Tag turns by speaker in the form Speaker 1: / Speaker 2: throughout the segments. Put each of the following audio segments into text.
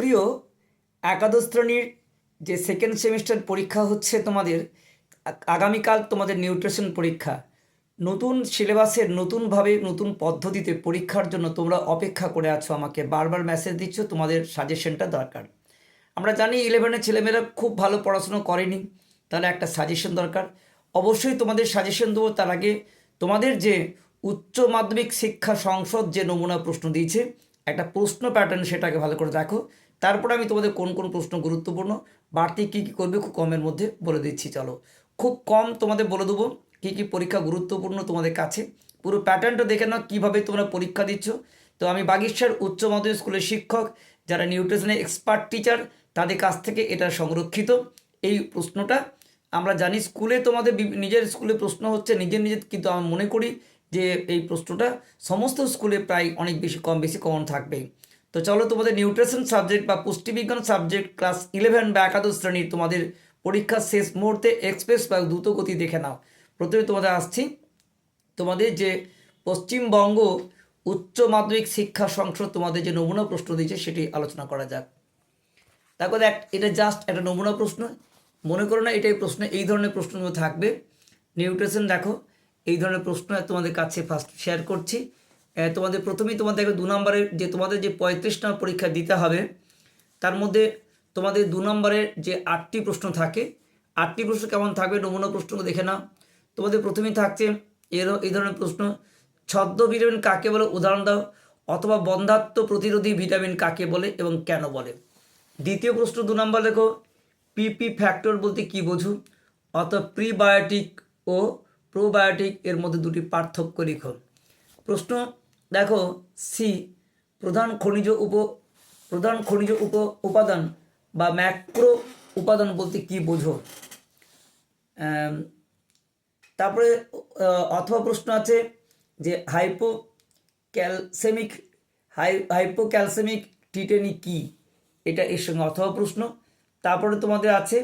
Speaker 1: প্রিয় একাদশ শ্রেণির যে সেকেন্ড সেমিস্টার পরীক্ষা হচ্ছে তোমাদের, আগামীকাল তোমাদের নিউট্রিশন পরীক্ষা। নতুন সিলেবাসের নতুনভাবে নতুন পদ্ধতিতে পরীক্ষার জন্য তোমরা অপেক্ষা করে আছো, আমাকে বারবার মেসেজ দিচ্ছ, তোমাদের সাজেশনটা দরকার। আমরা জানি ইলেভেনের ছেলেমেয়েরা খুব ভালো পড়াশুনো করেনি, তাহলে একটা সাজেশন দরকার। অবশ্যই তোমাদের সাজেশন দেবো, তার আগে তোমাদের যে উচ্চ মাধ্যমিক শিক্ষা সংসদ যে নমুনা প্রশ্ন দিয়েছে, একটা প্রশ্ন প্যাটার্ন সেটাকে ভালো করে দেখো। তারপরে আমি তোমাদের কোন কোন প্রশ্ন গুরুত্বপূর্ণ, বাড়তি কী কী করবে খুব কমের মধ্যে বলে দিচ্ছি, চলো। খুব কম তোমাদের বলে দেবো, কী কী পরীক্ষা গুরুত্বপূর্ণ তোমাদের কাছে। পুরো প্যাটার্নটা দেখে নাও, কীভাবে তোমরা পরীক্ষা দিচ্ছ। তো আমি বাগিচার উচ্চ মাধ্যমিক স্কুলের শিক্ষক, যারা নিউট্রিশনের এক্সপার্ট টিচার তাদের কাছ থেকে এটা সংরক্ষিত। এই প্রশ্নটা আমরা জানি, স্কুলে তোমাদের নিজের স্কুলে প্রশ্ন হচ্ছে, নিজের নিজের কিন্তু আমি মনে করি যে এই প্রশ্নটা সমস্ত স্কুলে প্রায় অনেক বেশি কম, বেশি কমন থাকবে। তো চলো তোমাদের নিউট্রিশন সাবজেক্ট বা পুষ্টিবিজ্ঞান সাবজেক্ট ক্লাস ইলেভেন বা একাদশ শ্রেণির তোমাদের পরীক্ষার শেষ মুহূর্তে এক্সপ্রেস বা দ্রুত গতি দেখে নাও। প্রথমে তোমাদের আসছি। তোমাদের যে পশ্চিমবঙ্গ উচ্চ মাধ্যমিক শিক্ষা সংসদ তোমাদের যে নমুনা প্রশ্ন দিয়েছে সেটি আলোচনা করা যাক। তারপর দেখ, এটা জাস্ট একটা নমুনা প্রশ্ন। মনে করো না, এটাই প্রশ্ন, এই ধরনের প্রশ্নগুলো থাকবে। নিউট্রিশন দেখো, এই ধরনের প্রশ্ন তোমাদের কাছে ফার্স্ট শেয়ার করছি। তোমাদের প্রথমেই তোমাদের দু নম্বরের যে তোমাদের যে পঁয়ত্রিশ নম্বর পরীক্ষা দিতে হবে, তার মধ্যে তোমাদের দু নম্বরের যে আটটি প্রশ্ন থাকে, আটটি প্রশ্ন কেমন থাকবে নমুনা প্রশ্নগুলো দেখে না তোমাদের প্রথমেই থাকছে এর, এই ধরনের প্রশ্ন ছদ্ম ভিটামিন কাকে বলে উদাহরণ দাও, অথবা বন্ধাত্ম প্রতিরোধী ভিটামিন কাকে বলে এবং কেন বলে। দ্বিতীয় প্রশ্ন দু নম্বর দেখো, পিপি ফ্যাক্টর বলতে কি বোঝো অথবা প্রিবায়োটিক ও প্রোবায়োটিক এর মধ্যে দুটি পার্থক্য লিখো। প্রশ্ন দেখো সি প্রধান খনিজ উপ, প্রধান খনিজ উপ উপাদান বা ম্যাক্রো উপাদান বলতে কি বোঝো? তারপরে অথবা প্রশ্ন আছে যে hypocalcemic high hypocalcemic tetany কি? এটা এর সঙ্গে অথবা প্রশ্ন। তারপরে তোমাদের আছে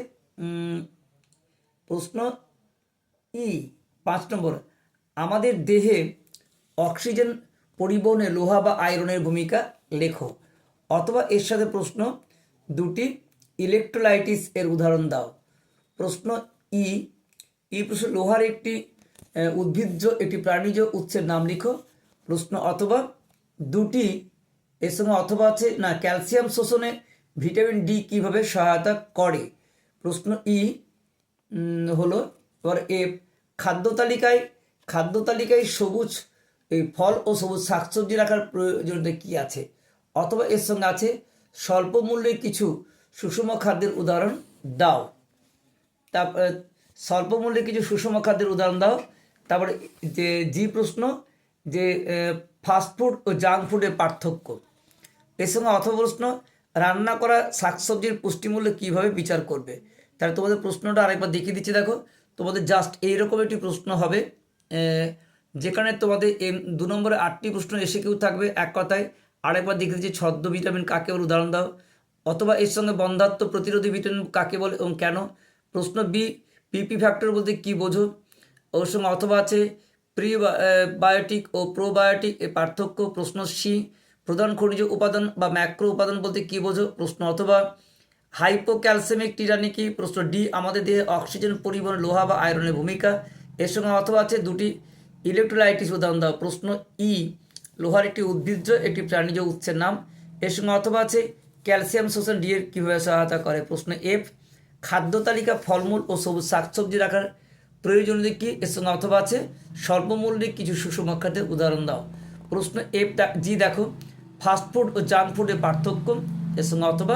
Speaker 1: প্রশ্ন ই পাঁচ নম্বর। আমাদের দেহে অক্সিজেন পরিবহনে লোহা বা আয়রনের ভূমিকা লেখো। অথবা এর সাথে প্রশ্ন দুটি ইলেকট্রোলাইটিস এর উদাহরণ দাও। প্রশ্ন ই ই প্রশ্ন লোহার একটি উদ্ভিজ্জ, একটি প্রাণীজ উৎসের নাম লিখো। প্রশ্ন অথবা দুটি, এর সঙ্গে অথবা আছে না, ক্যালসিয়াম শোষণে ভিটামিন ডি কীভাবে সহায়তা করে? প্রশ্ন ই হলো, এবার এ খাদ্য তালিকায় খাদ্য তালিকায় সবুজ এই ফল ও সবুজ শাকসবজি রাখার প্রয়োজনীয়তা কী আছে? অথবা এর সঙ্গে আছে স্বল্প মূল্যে কিছু সুষম খাদ্যের উদাহরণ দাও। তারপরে স্বল্প মূল্যে কিছু সুষম খাদ্যের উদাহরণ দাও। তারপরে যে জি প্রশ্ন, যে ফাস্টফুড ও জাঙ্ক ফুডের পার্থক্য। এর সঙ্গে অথবা প্রশ্ন, রান্না করা শাকসবজির পুষ্টিমূল্য কীভাবে বিচার করবে? তাহলে তোমাদের প্রশ্নটা আরেকবার দেখিয়ে দিচ্ছি, দেখো। তোমাদের জাস্ট এইরকম একটি প্রশ্ন হবে যেখানে তোমাদের এম দু নম্বরে আটটি প্রশ্ন এসে কেউ থাকবে এক কথায়। আরেকবার দেখিয়ে দিচ্ছি ছদ্ম ভিটামিন কাকে বলে? উদাহরণ দাও। অথবা এর সঙ্গে বন্ধাত্ম প্রতিরোধী ভিটামিন কাকে বলে এবং কেন? প্রশ্ন বি পিপি ফ্যাক্টর বলতে কী বোঝো? ওর সঙ্গে অথবা আছে প্রি বায়োটিক ও প্রোবায়োটিক এর পার্থক্য। প্রশ্ন সি প্রধান খনিজ উপাদান বা ম্যাক্রো উপাদান বলতে কী বোঝো? প্রশ্ন অথবা হাইপোক্যালসেমিক টিরানি কি? প্রশ্ন ডি আমাদের দেহে অক্সিজেন পরিবহনে লোহা বা আয়রনের ভূমিকা। এর সঙ্গে অথবা আছে দুটি ইলেকট্রোলাইটিস উদাহরণ দাও। প্রশ্ন ই, লোহার একটি উদ্ভিজ্জ, একটি প্রাণীজ উৎসের নাম। এর সঙ্গে অথবা আছে, ক্যালসিয়াম শোষণ ডি এর কীভাবে সহায়তা করে? প্রশ্ন এফ, খাদ্য তালিকা, ফলমূল ও সবুজ শাকসবজি রাখার প্রয়োজনীয় কী? এর সঙ্গে অথবা আছে স্বল্প মূল্যে কিছু সুষম খাদ্যের উদাহরণ দাও। প্রশ্ন এফ জি দেখো। ফাস্টফুড ও জাঙ্ক ফুডের পার্থক্য। এর সঙ্গে অথবা,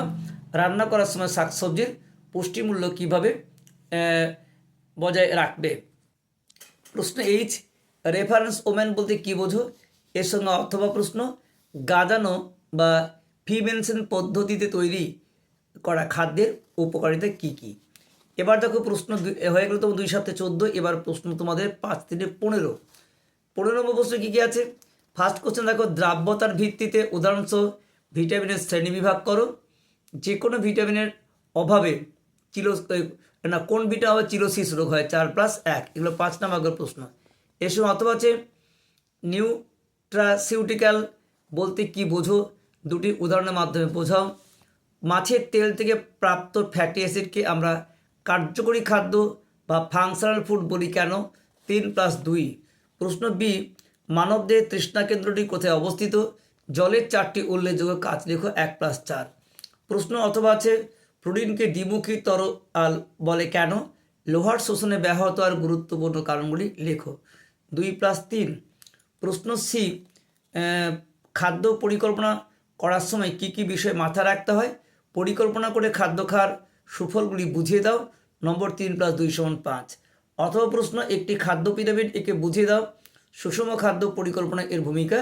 Speaker 1: রান্না করার সময় শাকসবজির পুষ্টিমূল্য কীভাবে বজায় রাখবে? প্রশ্ন এইচ রেফারেন্স ওমেন বলতে কী বোঝো? এর সঙ্গে অথবা প্রশ্ন, গাদানো বা ফিমেনশন পদ্ধতিতে তৈরি করা খাদ্যের উপকারিতা কী কী? এবার দেখো প্রশ্ন হয়ে গেল তোমার দুই সপ্তাহে চোদ্দ, এবার প্রশ্ন তোমাদের পাঁচ তিনে পনেরো। পনেরো নম্বর প্রশ্ন কী কী আছে? ফার্স্ট কোশ্চেন দেখো, দ্রাব্যতার ভিত্তিতে উদাহরণসহ ভিটামিনের শ্রেণীবিভাগ করো। যে কোনো ভিটামিনের অভাবে চিলো না, কোন ভিটা হবে? চিলোসিস রোগ হয়, চার প্লাস এক। এগুলো পাঁচ নম্বর প্রশ্ন। সময় অথবা আছে নিউট্রাসিউটিক্যাল বলতে কি বোঝো? দুটি উদাহরণের মাধ্যমে বোঝাও। মাছের তেল থেকে প্রাপ্ত ফ্যাটি অ্যাসিডকে আমরা কার্যকরী খাদ্য বা ফাংশনাল ফুড বলি কেন? তিন প্লাস দুই। প্রশ্ন বি, মানবদেহের তৃষ্ণা কেন্দ্রটি কোথায় অবস্থিত? জলের চারটি উল্লেখযোগ্য কাজ লেখো, এক প্লাস চার। প্রশ্ন, অথবা আছে প্রোটিনকে দ্বিমুখী তরল বলে কেন? লোহার শোষণে ব্যাহত আর গুরুত্বপূর্ণ কারণগুলি লেখো। দুই প্লাস তিন। প্রশ্ন সি খাদ্য পরিকল্পনা করার সময় কি কি বিষয় মাথায় রাখতে হয়? পরিকল্পনা করে খাদ্য খাওয়ার সুফলগুলি বুঝিয়ে দাও। নম্বর তিন প্লাস দুই সমান পাঁচ। অথবা প্রশ্ন, একটি খাদ্য পিরামিড একে বুঝিয়ে দাও। সুষম খাদ্য পরিকল্পনা এর ভূমিকা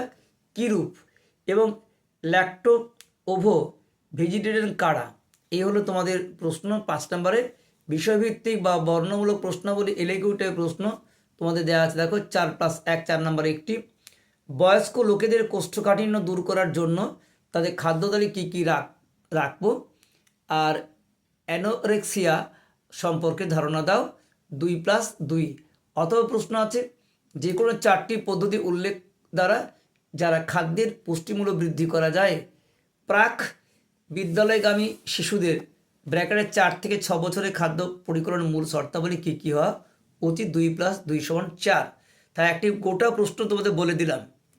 Speaker 1: কীরূপ এবং ল্যাক্টো ওভো ভেজিটেরিয়ান কারা? এই হলো তোমাদের প্রশ্ন পাঁচ নম্বরে। বিষয়ভিত্তিক বা বর্ণমূলক প্রশ্নাবলী টাইপের প্রশ্ন। তোমাদের দেওয়া আছে, দেখো চার প্লাস এক, চার নম্বরে একটি। বয়স্ক লোকেদের কোষ্ঠকাঠিন্য দূর করার জন্য তাদের খাদ্য কী কী রাখ, রাখব? আর অ্যানোরেক্সিয়া সম্পর্কে ধারণা দাও, দুই প্লাস দুই। অথবা প্রশ্ন আছে যে কোনো চারটি পদ্ধতি উল্লেখ দ্বারা যারা খাদ্যের পুষ্টিমূল্য বৃদ্ধি করা যায়, প্রাক বিদ্যালয়গামী শিশুদের ব্র্যাকেটের চার থেকে ছ বছরের খাদ্য পরিকরণের মূল শর্তাবলী কী কী হওয়া উচিত দুই প্লাস দুই সমান চার। তাই একটি গোটা প্রশ্ন তোমাদের বলে দিলাম।